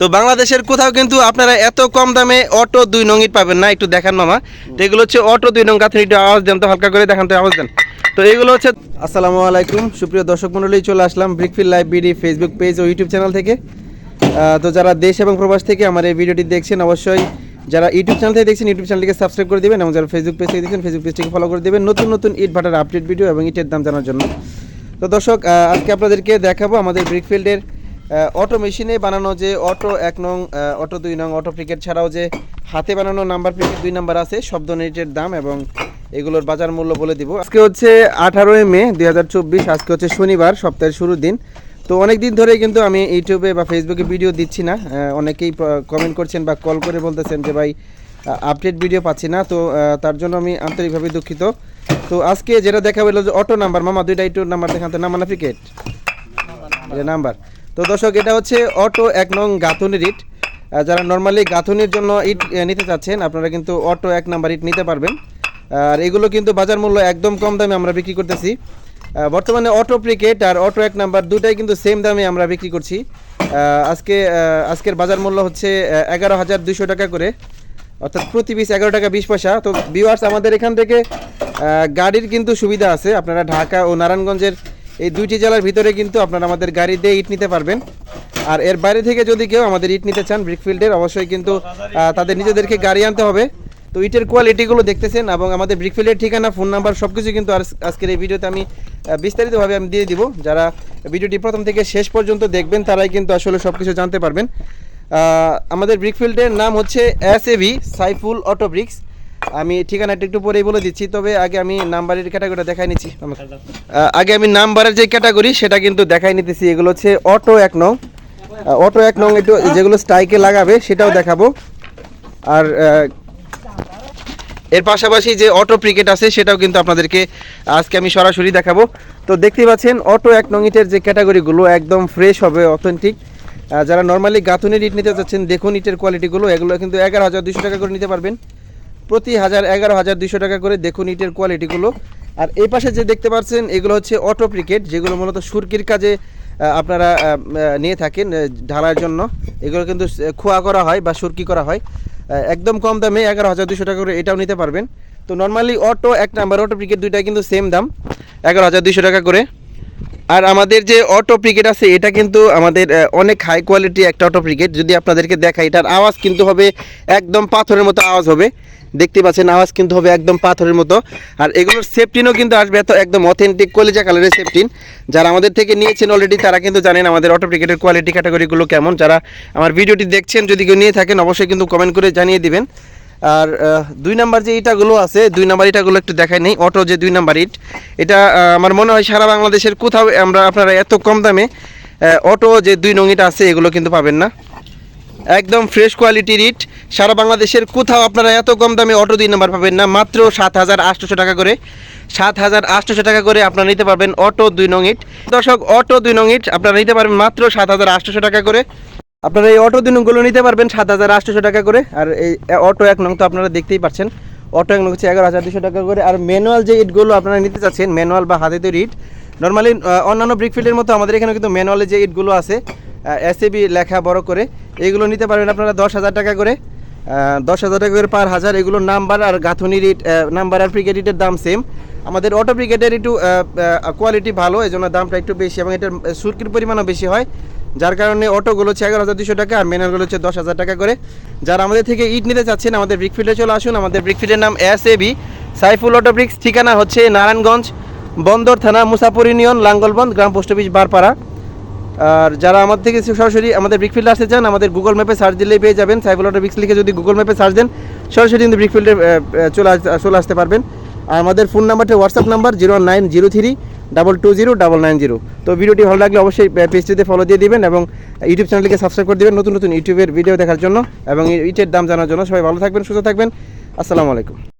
তো বাংলাদেশের কোথাও কিন্তু আপনারা এত কম দামে অটো দুই নং ইট পাবেন না, একটু দেখান মামা। তো এগুলো হচ্ছে অটো দুই নং গাঁথনি, একটু আওয়াজ দেন তো, হালকা করে দেখান তো, আওয়াজ দেন। তো এগুলো হচ্ছে আসসালামু আলাইকুম, সুপ্রিয় দর্শক মণ্ডলী, চলে আসলাম brickfield live BD Facebook page ও ইউটিউব চ্যানেল থেকে। তো যারা দেশ এবং প্রবাস থেকে আমার এই ভিডিওটি দেখছেন, অবশ্যই যারা ইউটিউব চ্যানেল থেকে দেখছেন ইউটিউব চ্যানেলটিকে সাবস্ক্রাইব করে দিবেন এবং যারা ফেসবুক পেজ থেকে দেখছেন ফেসবুক পেজটিকে ফলো করে দেবেন নতুন নতুন ইট ভাটার আপডেট ভিডিও এবং ইটের দাম জানার জন্য। তো দর্শক আজকে আপনাদেরকে দেখাবো আমাদের ব্রিকফিল্ডের অটো মেশিনে বানানো যে অটো, এক নং অটো দুই নং অটো প্রিকেট ছাড়াও যে হাতে বানানো নাম্বার প্রিকেট দুই নাম্বার আছে, শব্দ নেটের দাম এবং এগুলোর বাজার মূল্য বলে দিব। আজকে হচ্ছে আঠারোই মে দু হাজার চব্বিশ, আজকে হচ্ছে শনিবার, সপ্তাহের শুরুর দিন। তো অনেক দিন ধরেই কিন্তু আমি ইউটিউবে বা ফেসবুকে ভিডিও দিচ্ছি না। অনেকেই কমেন্ট করছেন বা কল করে বলতেছেন যে, ভাই আপডেট ভিডিও পাচ্ছি না। তো তার জন্য আমি আন্তরিকভাবে দুঃখিত। তো আজকে যেটা দেখা হলো যে অটো নাম্বার, মামা, দুইটা ইটুর নাম্বার দেখান তো, নাম্বার না ক্রিকেট নাম্বার। তো দর্শক, এটা হচ্ছে অটো এক নং গাঁথনির ইট যারা নর্মালি গাঁথনির জন্য ইট নিতে চাচ্ছেন, আপনারা কিন্তু অটো এক নাম্বার ইট নিতে পারবেন। আর এগুলো কিন্তু বাজার মূল্য একদম কম দামে আমরা বিক্রি করতেছি। বর্তমানে অটো প্রিকেট আর অটো এক নাম্বার দুটাই কিন্তু সেম দামে আমরা বিক্রি করছি। আজকে আজকের বাজার মূল্য হচ্ছে এগারো হাজার দুশো টাকা করে। অর্থাৎ প্রতি পিস এগারো টাকা বিশ পয়সা। তো ভিউয়ার্স আমাদের এখান থেকে গাড়ির কিন্তু সুবিধা আছে। আপনারা ঢাকা ও নারায়ণগঞ্জের এই দুইটি জেলার ভিতরে কিন্তু আপনারা আমাদের গাড়ি দিয়ে ইট নিতে পারবেন। আর এর বাইরে থেকে যদি কেউ আমাদের ইট নিতে চান, ব্রিকফিল্ডের, অবশ্যই কিন্তু তাদের নিজেদেরকে গাড়ি আনতে হবে। তো ইটের কোয়ালিটিগুলো দেখতেছেন এবং আমাদের ব্রিকফিল্ডের ঠিকানা, ফোন নাম্বার সব কিছু কিন্তু আজ- আজকের এই ভিডিওতে আমি বিস্তারিতভাবে আমি দিয়ে দিব। যারা ভিডিওটি প্রথম থেকে শেষ পর্যন্ত দেখবেন, তারাই কিন্তু আসলে সব কিছু জানতে পারবেন। আমাদের ব্রিকফিল্ডের নাম হচ্ছে S A V Saiful auto bricks আমি ঠিকানাটা একটু পরেই বলে দিচ্ছি, তবে আগে আমি নাম্বারের ক্যাটাগরিটা দেখাই নিচ্ছি। আগে আমি নাম্বারের যে ক্যাটাগরি, সেটা কিন্তু দেখাই নিতেছি। এগুলো হচ্ছে অটো এক নং। অটো এক নং একটু যেগুলো স্ট্রাইকে লাগাবে, সেটাও দেখাবো। আর এর পাশাপাশি যে অটো ক্রিকেট আছে, সেটাও কিন্তু আপনাদেরকে আজকে আমি সরাসরি দেখাবো। তো দেখতেই পাচ্ছেন, অটো এক নং ইটের যে ক্যাটাগরিগুলো একদম ফ্রেশ হবে অথেন্টিক যারা নর্মালি গাঁথুনের ইট নিতে চাচ্ছেন, দেখুন ইটের কোয়ালিটিগুলো এগুলো কিন্তু এগারো হাজার দুশো টাকা করে নিতে পারবেন। প্রতি হাজার এগারো হাজার দুশো টাকা করে দেখুন ইটের কোয়ালিটিগুলো আর এই পাশে যে দেখতে পাচ্ছেন, এগুলো হচ্ছে অটো প্রিকেট যেগুলো মূলত সুরকির কাজে আপনারা নিয়ে থাকেন ঢালার জন্য। এগুলো কিন্তু খোয়া করা হয় বা সুরকি করা হয়। একদম কম দামে এগারো হাজার দুশো টাকা করে এটাও নিতে পারবেন। তো নর্মালি অটো এক নাম্বার অটো প্রিকেট দুইটাই কিন্তু সেম দাম। এগারো হাজার দুশো টাকা করে। আর আমাদের যে অটো প্রিকেট আছে, এটা কিন্তু আমাদের অনেক হাই কোয়ালিটি একটা অটো প্রিকেট যদি আপনাদেরকে দেখাই, এটার আওয়াজ কিন্তু হবে একদম পাথরের মতো আওয়াজ হবে। দেখতে পাচ্ছেন, আওয়াজ কিন্তু হবে একদম পাথরের মতো। আর এগুলোর সেফটিনও কিন্তু আসবে, এত একদম অথেন্টিক কলিজা কালারের সেফটিন যারা আমাদের থেকে নিয়েছেন অলরেডি তারা কিন্তু জানেন আমাদের অটো প্রিকেটের কোয়ালিটি ক্যাটাগরিগুলো কেমন। যারা আমার ভিডিওটি দেখছেন, যদি কেউ নিয়ে থাকেন, অবশ্যই কিন্তু কমেন্ট করে জানিয়ে দিবেন। আর দুই নাম্বার যে ইটাগুলো আছে, দুই নাম্বার ইটাগুলো একটু দেখাই নেই, অটো যে দুই নাম্বার ইট, এটা আমার মনে হয় সারা বাংলাদেশের কোথাও আমরা আপনারা এত কম দামে অটো যে দুই নং ইট আছে, এগুলো কিন্তু পাবেন না। একদম ফ্রেশ কোয়ালিটির ইট, সারা বাংলাদেশের কোথাও আপনারা এত কম দামে অটো দুই নাম্বার পাবেন না, মাত্র সাত হাজার আটশোশো টাকা করে। সাত হাজার আটশোশো টাকা করে আপনারা নিতে পারবেন অটো দুই নং ইট। দর্শক, অটো দুই নং ইট আপনারা নিতে পারবেন মাত্র সাত হাজার আটশোশো টাকা করে। আপনারা এই অটো দুই নংগুলো নিতে পারবেন সাত হাজার আটশোশো টাকা করে। আর এই অটো এক নং তো আপনারা দেখতেই পাচ্ছেন। অটো এক নং হচ্ছে এগারো হাজার দুশো টাকা করে। আর ম্যানুয়াল যে ইটগুলো আপনারা নিতে চাচ্ছেন, ম্যানুয়াল বা হাতে তৈরি ইট নর্মালি অন্যান্য ব্রিকফিল্ডের মতো আমাদের এখানে কিন্তু ম্যানুয়ালে যে ইটগুলো আছে এসএবি লেখা বড় করে এইগুলো নিতে পারবেন আপনারা দশ হাজার টাকা করে। দশ হাজার টাকা করে পার হাজার। এগুলো নাম্বার আর গাঁথনির ইট নাম্বার আর ব্রিগেড ইটের দাম সেম আমাদের অটো ব্রিগেডের একটু কোয়ালিটি ভালো এই জন্য দামটা একটু বেশি এবং এটার সুরকির পরিমাণও বেশি হয়। যার কারণে অটোগুলো হচ্ছে এগারো হাজার দুশো টাকা আর ম্যানুয়ালগুলো হচ্ছে দশ হাজার টাকা করে। যারা আমাদের থেকে ইট নিতে চাচ্ছেন, আমাদের ব্রিকফিল্ডে চলে আসুন। আমাদের ব্রিকফিল্ডের নাম S A B Saiful auto bricks, ঠিকানা হচ্ছে নারায়ণগঞ্জ, বন্দর থানা, মুসাপুর ইউনিয়ন লাঙ্গলবন্দ গ্রাম পোস্ট অফিস, বারপাড়া। আর যারা আমাদের থেকে সরাসরি আমাদের ব্রিকফিল্ডে আসতে চান, আমাদের গুগল ম্যাপে সার্চ দিলেই পেয়ে যাবেন। সাইফুল অটো ব্রিক্স লিখে যদি গুগল ম্যাপে সার্চ দেন, সরাসরি কিন্তু ব্রিকফিল্ডে চলে চলে আসতে পারবেন। আর আমাদের ফোন নাম্বারটা WhatsApp number zero nine zero three double two zero double nine zero তো ভিডিওটি ভালো লাগলে অবশ্যই পেজটিতে ফলো দিয়ে দিবেন এবং ইউটিউব চ্যানেলকে সাবস্ক্রাইব করে দেবেন নতুন নতুন ইউটিউবের ভিডিও দেখার জন্য এবং ইটের দাম জানার জন্য। সবাই ভালো থাকবেন, সুস্থ থাকবেন। আসসালামু আলাইকুম।